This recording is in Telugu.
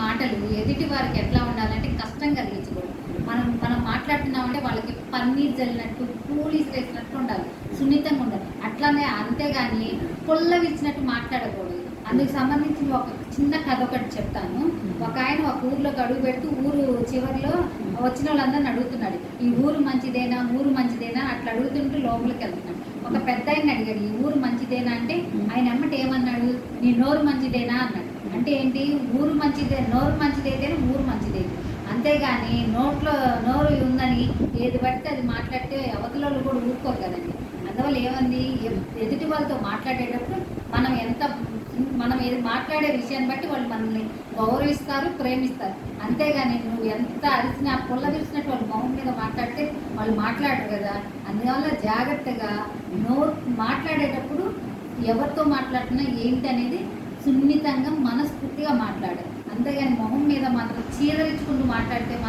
మాటలు ఎదుటి వారికి ఎట్లా ఉండాలంటే కష్టం కలిగించకూడదు. మనం మనం మాట్లాడుతున్నామంటే వాళ్ళకి పన్నీర్ జల్లినట్టు పూలీస్ వేసినట్టు ఉండాలి. సున్నితంగా ఉండాలి. అట్లానే అంతేగాని పొల్లవిచ్చినట్టు మాట్లాడకూడదు. అందుకు సంబంధించిన ఒక చిన్న కథ ఒకటి చెప్తాను. ఒక ఆయన ఒక ఊర్లోకి అడుగు పెడుతూ ఊరు చివరిలో వచ్చిన వాళ్ళందరిని అడుగుతున్నాడు. ఈ ఊరు మంచిదేనా? ఊరు మంచిదేనా? అట్లా అడుగుతుంటూ లోపలికి వెళ్తున్నాడు. ఒక పెద్ద ఆయన అడిగాడు ఈ ఊరు మంచిదేనా? అంటే ఆయన ఎమ్మటి ఏమన్నాడు? నీ నోరు మంచిదేనా? అన్నాడు. అంటే ఏంటి? ఊరు మంచిదే నోరు మంచిదైతేనే ఊరు మంచిదైతే అంతేగాని నోట్లో నోరు ఉందని ఏది పడితే అది మాట్లాడితే అవతల కూడా ఊరుకోరు కదండి. అందువల్ల ఏమంది? ఎదుటి వాళ్ళతో మాట్లాడేటప్పుడు మనం ఎంత మనం ఏది మాట్లాడే విషయాన్ని బట్టి వాళ్ళు మనల్ని గౌరవిస్తారు ప్రేమిస్తారు. అంతేగాని నువ్వు ఎంత అరిసిన పుల్ల విరిచినట్టు వాళ్ళు మొహం మీద మాట్లాడితే వాళ్ళు మాట్లాడరు కదా. అందువల్ల జాగ్రత్తగా నోరు మాట్లాడేటప్పుడు ఎవరితో మాట్లాడుతున్నా ఏంటి అనేది సున్నితంగా మనస్ఫూర్తిగా మాట్లాడాలి. అంతేగాని మొహం మీద మాత్రం చీదరించుకుంటూ మాట్లాడితే